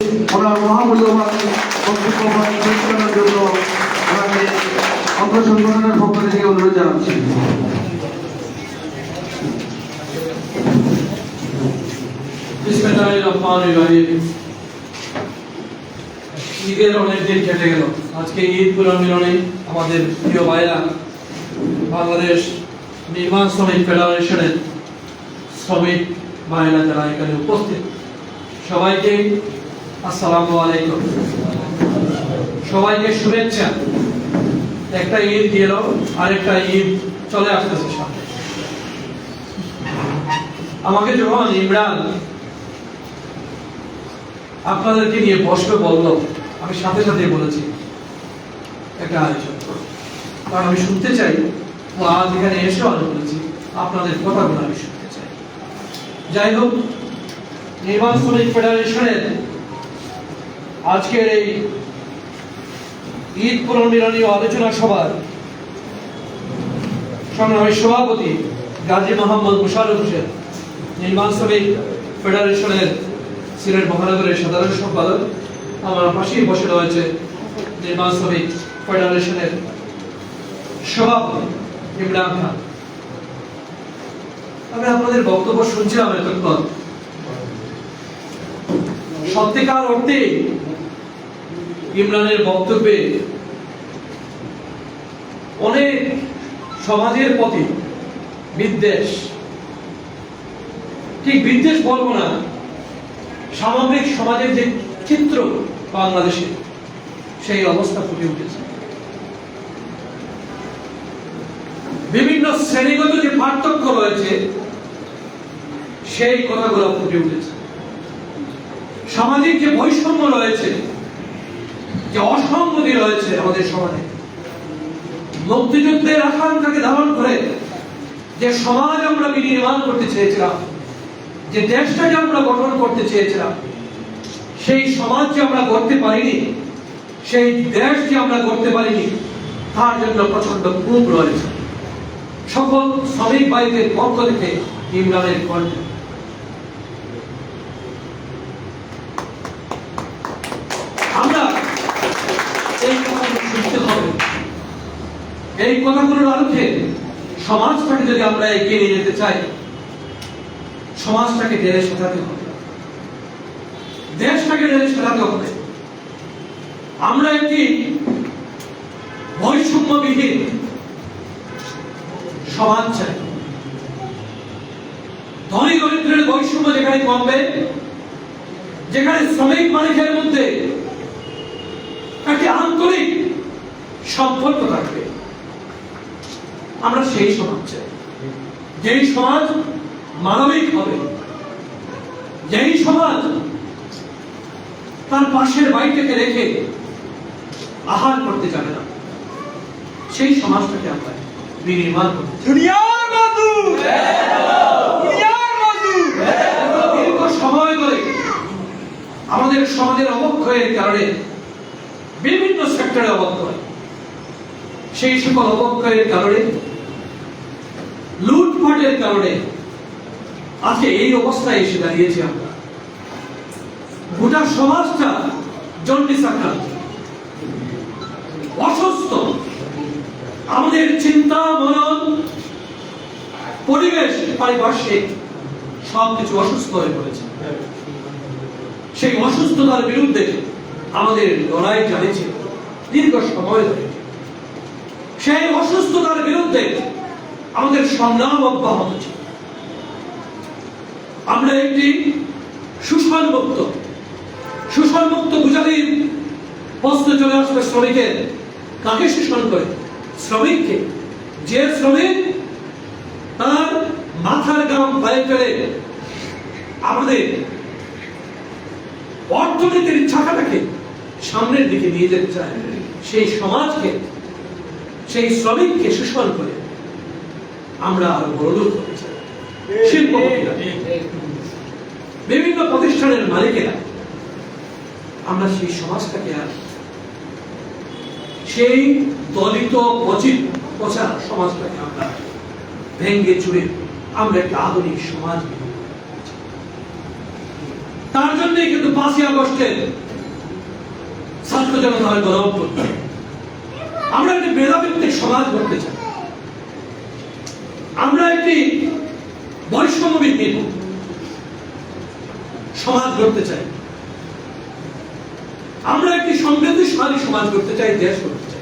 ওনার মহামূল্যবান বক্তব্য পেশ জন্য ওনাকে অঙ্গ পক্ষ থেকে অনুরোধ জানাচ্ছি। ঈদের অনেক দিন কেটে গেল। আজকে ঈদ পুনর্মিলনে আমাদের প্রিয় ভাইরা বাংলাদেশ নির্মাণ শ্রমিক ফেডারেশনের শ্রমিক ভাইরা যারা এখানে উপস্থিত, সবাইকে আসসালামু আলাইকুম। সবাইকে শুভেচ্ছা। একটা ঈদ গেল আরেকটা ঈদ চলে আসতেছে সামনে। আমাকে যখন ইমরান আপনাদেরকে নিয়ে বসবে বলল, আমি সাথে সাথে বলেছি, একটা আয়োজন করো। কারণ আমি শুনতে চাই আজ এখানে এসেও আমি বলেছি, আপনাদের কথাগুলো আমি শুনতে চাই। যাই হোক নির্মাণ ফেডারেশনের আজকের এই ঈদ পুনর্মিলনীয় আলোচনা সভার সংগ্রামী সভাপতি গাজী মোহাম্মদ মুশারফ হোসেন, নির্মাণ শ্রমিক ফেডারেশনের সিলেট মহানগরের সাধারণ সম্পাদক, আমার পাশেই বসে রয়েছে নির্মাণ শ্রমিক ফেডারেশনের সভাপতি ইমরান খান। আমি আপনাদের বক্তব্য শুনছিলাম এতক্ষণ। সত্যিকার অর্থে ইমরানের বক্তব্যে অনেক সমাজের প্রতি বিদ্বেষ। ঠিক বিদ্বেষ বলব না, সামগ্রিক সমাজের যে চিত্র বাংলাদেশে, সেই অবস্থা ফুটে উঠেছে। বিভিন্ন শ্রেণীগত যে পার্থক্য রয়েছে, সেই কথাগুলো ফুটে উঠেছে। সামাজিক যে বৈষম্য রয়েছে যে অসঙ্গতি রয়েছে আমাদের সমাজে। মুক্তিযুদ্ধের আকাঙ্ক্ষাকে ধারণ করে যে সমাজ আমরা বিনির্মাণ করতে চেয়েছিলাম, যে দেশটাকে আমরা গঠন করতে চেয়েছিলাম, সেই সমাজ যে আমরা গড়তে পারিনি, সেই দেশ যে আমরা গড়তে পারিনি, তার জন্য প্রচণ্ড ক্ষোভ রয়েছে। সকল শ্রমিক ভাইদের পক্ষ থেকে ইমরানের কণ্ঠ আমরা এই কথাগুলো শুনতে হবে এই কথাগুলোর আলোকে সমাজটাকে যদি আমরা এগিয়ে নিয়ে যেতে চাই, সমাজটাকে ঢেলে সাজাতে হবে। দেশটাকে ঢেলে সাজাতে হবে। আমরা একটি বৈষম্যবিহীন সমাজ চাই। ধনী দরিদ্রের বৈষম্য যেখানে কমবে, যেখানে শ্রমিক মালিকের মধ্যে একটি আন্তরিক সম্পর্ক থাকবে। আমরা সেই সমাজ চাই। যেই সমাজ মানবিক হবে যেই সমাজ তার পাশের বাড়িটাকে রেখে আহার করতে যাবে না সেই সমাজটাকে আমরা বিনির্মাণ করতে দুনিয়ার দীর্ঘ সময় ধরে আমাদের সমাজের অবক্ষয়ের কারণে বিভিন্ন সেক্টরে অবক্ষয়। সেই সকল অবক্ষয়ের কারণে কারণে আজকে এই অবস্থায় এসে দাঁড়িয়েছি আমরা। গোটা সমাজটা জন্ডিস আক্রান্ত। অসুস্থ। আমাদের চিন্তা, মনন, পরিবেশ, পারিপার্শ্বিক সবকিছু অসুস্থ হয়ে পড়েছে। সেই অসুস্থতার বিরুদ্ধে আমাদের লড়াই চালিয়েছে। দীর্ঘ সময় ধরে। সেই অসুস্থতার বিরুদ্ধে আমাদের সংগ্রাম অব্যাহত ছিল। আমরা একটি শোষণ মুক্ত শোষণ মুক্ত গুজারির প্রশ্ন চলে আসবে শ্রমিকের। কাকে শোষণ করে? শ্রমিককে। যে শ্রমিক তার মাথার গাম পায়ে ফেলে আমাদের অর্থনীতির ছাকাটাকে সামনের দিকে নিয়ে যেতে চায়, সেই সমাজকে, সেই শ্রমিককে শোষণ করে। আমরা আরও বড়লোক হতে চাই বিভিন্ন প্রতিষ্ঠানের মালিকেরা, আমরা সেই সমাজটাকে আর সেই দলিত, পচিত, পচা সমাজটাকে আমরা ভেঙ্গে চুরে আমরা একটা আধুনিক সমাজ। তার জন্যই কিন্তু পাঁচই আগস্টের ছাত্র জনতা গণ অভ্যুত্থান। আমরা একটা মেধাভিত্তিক সমাজ করতে চাই আমরা একটি বৈষম্যবিহীন সমাজ গড়তে চাই। আমরা একটি সমৃদ্ধিশালী সমাজ করতে চাই দেশ করতে চাই।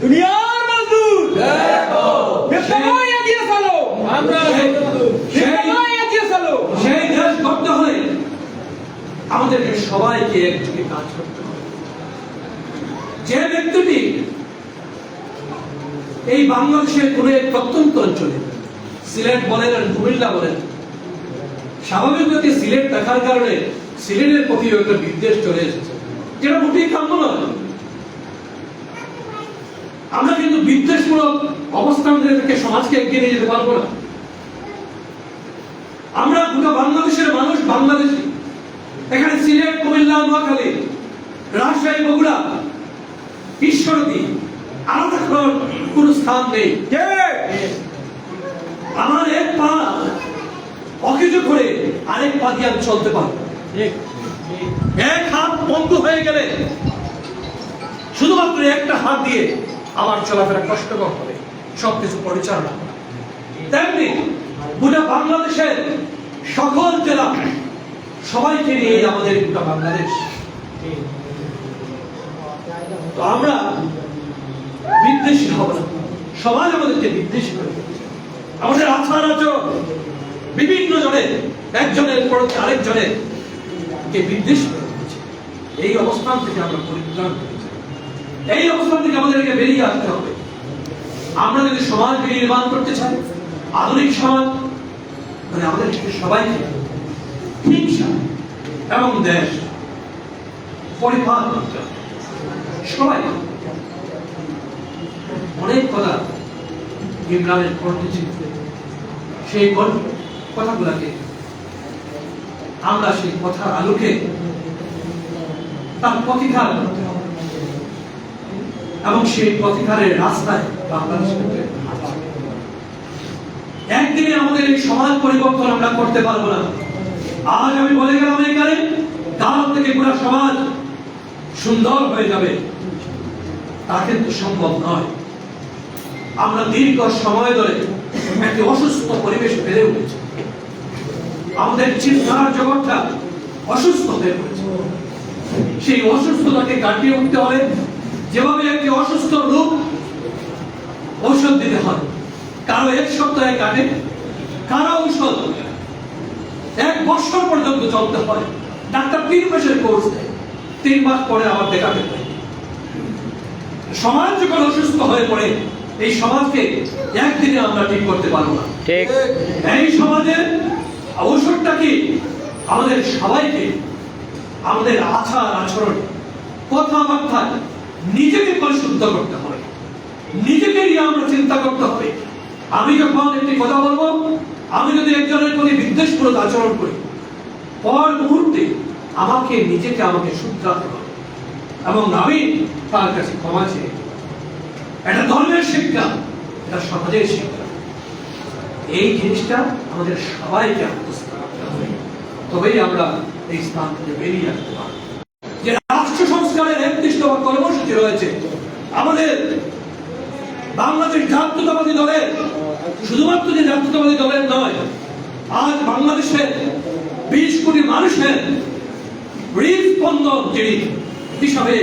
দুনিয়ার মজদুর! এগিয়ে চলো! আমরা সেই- সেই বেতনায় এগিয়ে চলো! সেই দেশ করতে হলে আমাদেরকে সবাইকে একযোগে কাজ করতে হবে। যে ব্যক্তিটি এই বাংলাদেশের কোন এক প্রত্যন্ত অঞ্চলে সিলেট বলেন আর কুমিল্লা বলেন। স্বাভাবিকভাবে সিলেট দেখার কারণে সিলেটের প্রতি একটা বিদ্বেষ চলে এসেছে। যেটা মোটেই কাম্য নয়। আমরা কিন্তু বিদ্বেষমূলক অবস্থান থেকে সমাজকে এগিয়ে নিয়ে যেতে পারব না। আমরা গোটা বাংলাদেশের মানুষ বাংলাদেশি। এখানে সিলেট, কুমিল্লা, নোয়াখালী, রাজশাহী, বগুড়া, ঈশ্বরদী আলাদা কোন স্থান নেই। আমার এক পা অকেজো করে আরেক পা দিয়ে আমি চলতে পারব। এক হাত পঙ্গু হয়ে গেলে শুধুমাত্র একটা হাত দিয়ে আমার চলাফেরা কষ্টকর হবে, সবকিছু পরিচালনা তেমনি গোটা বাংলাদেশের সকল জেলা সবাইকে নিয়ে আমাদের গোটা বাংলাদেশ। তো আমরা বিদ্বেষী হব না। সমাজ আমাদেরকে বিদ্বেষী করে দিচ্ছে। আমাদের আচার আচরণ বিভিন্ন জনের একজনের পরতে আরেকজনের কে বিদ্বেষ। এই অবস্থান থেকে আমরা পরিত্রাণ এই অবস্থান থেকে আমাদেরকে বেরিয়ে আসতে হবে। আমরা যদি সমাজ নির্মাণ করতে চাই, আধুনিক সমাজ মানে আমাদেরকে সবাইকে হিংসা এবং দেশ পরিপাক করতে হবে। সবাই। অনেক কথা ইমরানের সেই কথাগুলাকে আমরা সেই কথার আলোকে তার প্রতিকার করতে হবে এবং সেই প্রতিকারের রাস্তায় একদিনে আমাদের এই সমাজ পরিবর্তন আমরা করতে পারব না। আজ আমি বলে গেলাম এখানে কাল থেকে পুরো সমাজ সুন্দর হয়ে যাবে। তা কিন্তু সম্ভব নয়। আমরা দীর্ঘ সময় ধরে একটি অসুস্থ পরিবেশ বেড়ে উঠেছে। আমাদের চিন্তার জগৎটা অসুস্থ হয়ে পড়েছে। সেই অসুস্থতাকে কাটিয়ে উঠতে হলে যেভাবে একটি অসুস্থ রোগ ঔষধ দিতে হয়, কারও এক সপ্তাহে কাটে, কারও ঔষধ এক বছর পর্যন্ত চলতে হয়। ডাক্তার তিন মাসের কোর্স দেয়, তিন মাস পরে আবার দেখাতে হয়। সমাজ যখন অসুস্থ হয়ে পড়ে এই সমাজকে একদিনে আমরা ঠিক করতে পারব না। ঠিক। এই সমাজের ঔষধটা কি আমাদের সবাইকে আমাদের আচার আচরণ কথাবার্তা নিজেকে পরিশুদ্ধ করতে হবে। নিজেকে নিয়ে আমরা চিন্তা করতে হবে। আমি যখন একটি কথা বলব আমি যদি একজনের প্রতি বিদ্বেষপূর্ণ আচরণ করি পর মুহূর্তে আমাকে নিজেকে আমাকে শুধরাতে হবে। এবং আমি তার কাছে ক্ষমা চেয়ে। এটা ধর্মের শিক্ষা, এটা সমাজের শিক্ষা। এই জিনিসটা আমাদের সবাইকে তবেই আমরা এই স্থান থেকে বেরিয়ে আসতে পারব। যে রাষ্ট্র সংস্কারের দফা কর্মসূচি রয়েছে, আমাদের বাংলাদেশ জাতীয়তাবাদী দলের, শুধুমাত্র যে জাতীয়তাবাদী দলের নয়, আজ বাংলাদেশের বিশ কোটি মানুষের হৃদস্পন্দন যিনি, হিসাবে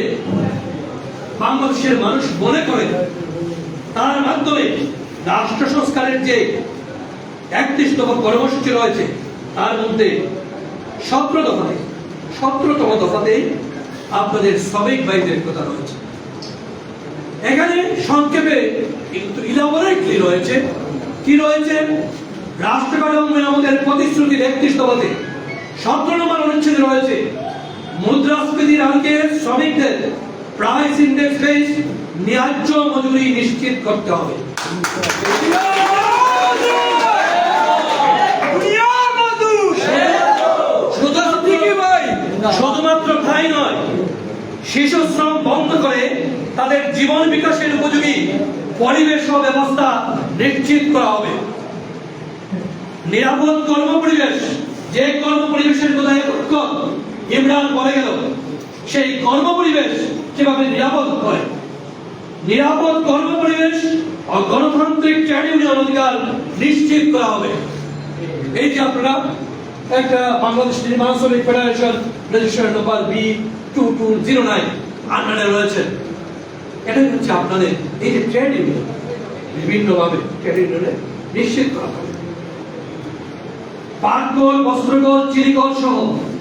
বাংলাদেশের মানুষ মনে করে তার মাধ্যমে রাষ্ট্র সংস্কারের যে একত্রিশ দফা কর্মসূচি রয়েছে, তার মধ্যে সতেরো দফাতে, সতেরোতম দফাতেই আপনাদের শ্রমিক ভাইদের কথা রয়েছে। এখানে সংক্ষেপে কিন্তু ইলাবোরেটলি রয়েছে। কি রয়েছে? রাষ্ট্র কাঠামো আমাদের প্রতিশ্রুতির একত্রিশ দফাতে সতেরো নম্বর অনুচ্ছেদে রয়েছে। মুদ্রাস্ফীতির আগে শ্রমিকদের প্রাইস ইন্ডেক্স ন্যায্য মজুরি নিশ্চিত করতে হবে। শুধুমাত্র তাই নয় শিশু শ্রম বন্ধ করে তাদের জীবন বিকাশের উপযোগী পরিবেশ ব্যবস্থা নিশ্চিত করা হবে। নিরাপদ কর্ম পরিবেশ যে কর্ম পরিবেশের কথা একত্র ইমরান বলে গেল। সেই কর্ম পরিবেশ কীভাবে নিরাপদ হয়? নিরাপদ কর্ম পরিবেশ ও গণতান্ত্রিক ট্রেড অধিকার নিশ্চিত করা হবে। এই যে আপনারা, একটা বাংলাদেশ নির্মাণ শ্রমিক federation registration number B two two zero nine আন্ডারে রয়েছে। এটাই হচ্ছে আপনাদের, এই যে ট্রেড ইউনিয়ন বিভিন্নভাবে ট্রেড ইউনিয়নে নিশ্চিত করা হবে। পাটকল, বস্ত্রকল চিনিকল সহ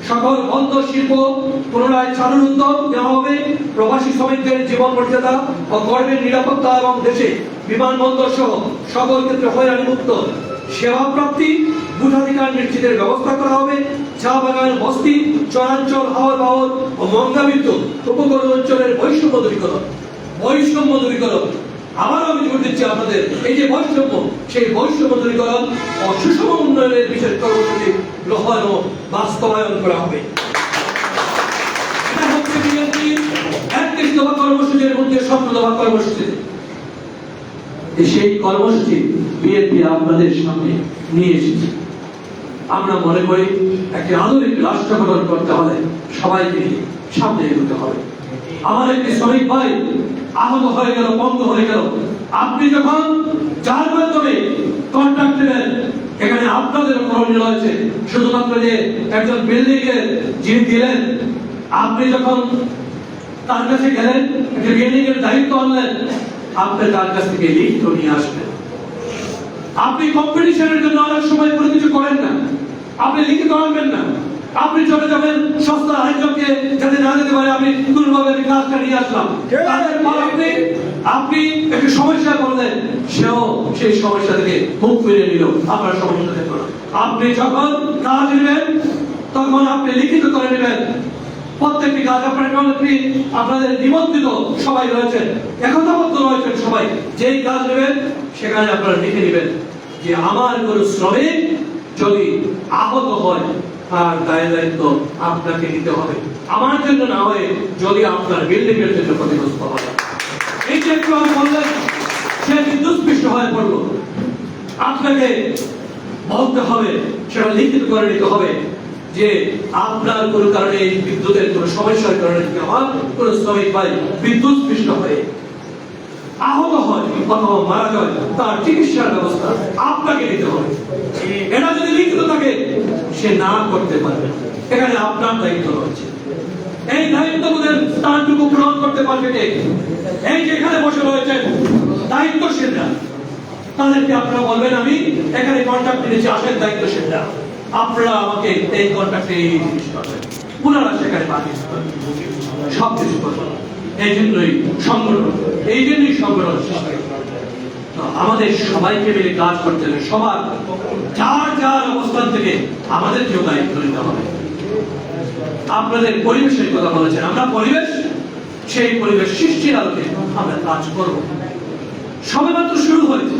সকল বন্ধ শিল্প পুনরায় চালুর উদ্যোগ নেওয়া হবে। প্রবাসী শ্রমিকদের জীবন মর্যাদা ও কর্মের নিরাপত্তা এবং দেশে বিমানবন্দর সহ সকল ক্ষেত্রে হয়রানি মুক্ত সেবা প্রাপ্তি ভোটাধিকার নিশ্চিতের ব্যবস্থা করা হবে। চা বাগান, বস্তি, চরাঞ্চল, হাওর বাহর ও মঙ্গাবিত্ত উপকূল অঞ্চলের বৈষম্য দূরীকরণ। বৈষম্য দূরীকরণ। আবারও আমি জোর দিচ্ছি আপনাদের। এই যে বৈষম্য, সেই বৈষম্য দূরীকরণ ও সুষম উন্নয়নের বিশেষ কর্মসূচি গ্রহণ ও বাস্তবায়ন করা হবে। কর্মসূচির মধ্যে কর্মসূচি। সেই কর্মসূচি বিএনপি আপনাদের সামনে নিয়ে এসেছে। আমরা মনে করি একটি আধুনিক রাষ্ট্র গঠন করতে হলে সবাইকে সামনে এগোতে হবে। আমার একটি শ্রমিক ভাই আহত হয়ে গেল, বন্ধ হয়ে গেল। আপনি যখন যার মাধ্যমে কন্ট্রাক্ট নেবেন এখানে আপনাদের করণীয় রয়েছে শুধুমাত্র যে একজন বিল্ডিং এর যিনি দিলেন, আপনি যখন তার কাছে গেলেন, একটা বিল্ডিং এর দায়িত্ব আনলেন, আপনি তার কাছ থেকে লিখিত নিয়ে আসবেন আপনি কম্পিটিশনের জন্য অনেক সময় কোনো কিছু করেন না। আপনি লিখিত আনবেন না। আপনি চলে যাবেন সস্তা আরেকজনকে যাতে না দিতে পারে আমি কোনোভাবে আমি কাজটা নিয়ে আসলাম। তাদের আপনি আপনি একটু সমস্যা করলেন সেও সেই সমস্যা থেকে মুখ ফিরে নিল। আপনার সমস্যা না। আপনি যখন কাজ নেবেন তখন আপনি লিখিত করে নেবেন। প্রত্যেকটি কাজ আপনার আপনাদের নিমন্ত্রিত সবাই রয়েছেন। একতাবদ্ধ রয়েছেন সবাই। যেই কাজ নেবেন সেখানে আপনারা লিখে নেবেন যে আমার কোনো শ্রমিক যদি আহত হয় তার দায় দায়িত্ব আপনাকে নিতে হবে। আমার জন্য না হয়ে যদি আপনার বিল্ডিং জন্য ক্ষতিগ্রস্ত হয়। এই যে একটু আমি বললেন, সে বিদ্যুৎস্পৃষ্ট হয়ে পড়ল। আপনাকে বলতে হবে, সেটা লিখিত করে নিতে হবে যে আপনার কোন কারণে বিদ্যুতের কোন সমস্যার কারণে যদি আমার কোন শ্রমিক ভাই বিদ্যুৎ স্পৃষ্ট হয়ে আহত হয় অথবা মারা যায়, তার চিকিৎসার ব্যবস্থা আপনাকে নিতে হবে। এটা সে না করতে পারবে। এখানে আপনার দায়িত্ব রয়েছে। এই দায়িত্ববোধের স্থানটুকু পূরণ করতে পারবে কে? এই যে এখানে বসে রয়েছেন, দায়িত্বশীলরা। তাদেরকে আপনারা বলবেন, আমি এখানে কন্ট্রাক্ট নিয়েছি আসেন দায়িত্বশীলরা। আপনারা আমাকে এই কন্ট্রাক্টে এই জিনিস করবেন ওনারা সেখানে পাঠিয়ে। সব কিছু করবেন এই জন্যই সংগঠন, এই জন্যই সংগঠন সৃষ্টি। আমাদের সবাইকে মিলে কাজ করতে হবে। সবার যার যার অবস্থান থেকে আমাদেরকেও দায়িত্ব নিতে হবে। আপনাদের পরিবেশের কথা বলেছেন। আমরা পরিবেশ, সেই পরিবেশ সৃষ্টির আলোকে আমরা কাজ করব। সবেমাত্র শুরু হয়েছে।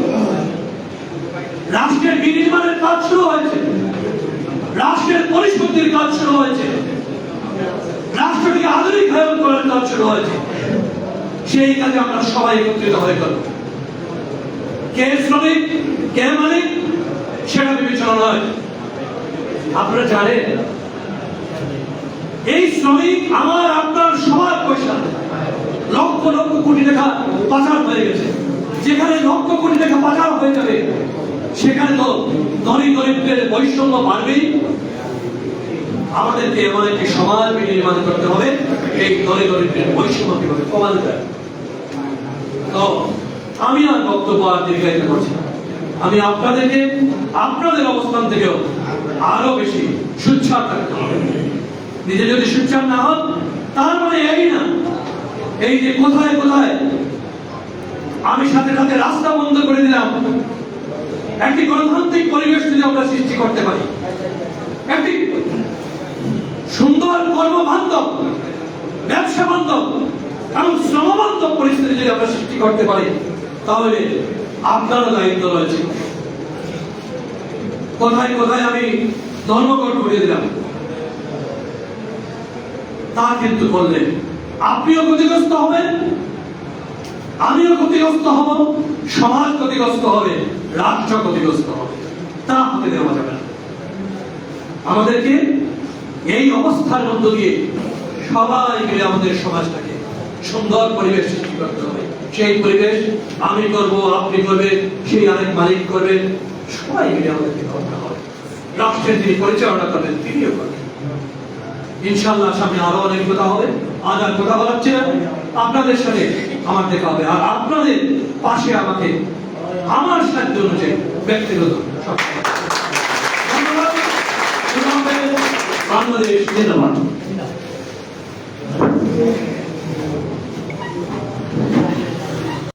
রাষ্ট্রের বিনির্মাণের কাজ শুরু হয়েছে। রাষ্ট্রের পরিশুদ্ধির কাজ শুরু হয়েছে। রাষ্ট্রটিকে আধুনিকায়ন করার কাজ শুরু হয়েছে। সেই কাজে আমরা সবাই একত্রিত হয়ে গেল কে শ্রমিক, কে মালিক, সেটা বিবেচনা নয়। আপনারা জানেন, এই শ্রমিক আমার, আপনার সবার পয়সা। লক্ষ লক্ষ কোটি টাকা পাচার হয়ে গেছে। যেখানে লক্ষ কোটি টাকা পাচার হয়ে যাবে, সেখানে তো ধনী গরিবদের বৈষম্য বাড়বেই। আমাদেরকে এমন একটি সমাজ নির্মাণ করতে হবে, এই ধনী গরিবদের বৈষম্য কীভাবে কমানো যায়। তো আমি আর বক্তব্য আর দীর্ঘায়িত করছি। আমি আপনাদেরকে, আপনাদের অবস্থান থেকেও আরও বেশি সুচ্ছার থাকতে হবে। নিজে যদি সুচ্ছার না হন, তার মানে এই না। এই যে কোথায় কোথায়? আমি সাথে সাথে রাস্তা বন্ধ করে দিলাম। একটি গণতান্ত্রিক পরিবেশ যদি আমরা সৃষ্টি করতে পারি, একটি সুন্দর কর্মবান্ধব ব্যবসা বান্ধব এবং শ্রমবান্ধব পরিস্থিতি যদি আমরা সৃষ্টি করতে পারি তাহলে আপনারও দায়িত্ব রয়েছে। কোথায় কোথায় আমি ধর্মঘট করে দিলাম। তা কিন্তু করলেন। আপনিও ক্ষতিগ্রস্ত হবেন, আমিও ক্ষতিগ্রস্ত হব, সমাজ ক্ষতিগ্রস্ত হবে, রাষ্ট্র ক্ষতিগ্রস্ত হবে। তা হতে দেওয়া যাবে না। আমাদেরকে এই অবস্থার মধ্য দিয়ে সবাই মিলে আমাদের সমাজটাকে সুন্দর পরিবেশ সৃষ্টি করতে হবে। সেই পরিবেশ আমি করব, আপনি করবেন, সেই আরেক মালিক করবেন, সবাই মিলে আমাদেরকে করতে হবে। রাষ্ট্রের যিনি পরিচালনা করবেন, তিনিও করবেন। ইনশাল্লাহ সামনে আরও অনেক কথা হবে, আজ আর কথা বলাচ্ছি না। আপনাদের সাথে আমার দেখা হবে। আর আপনাদের পাশে আমাকে, আমার সাধ্য অনুযায়ী ব্যক্তিগত। ধন্যবাদ। বাংলাদেশ জিন্দাবাদ।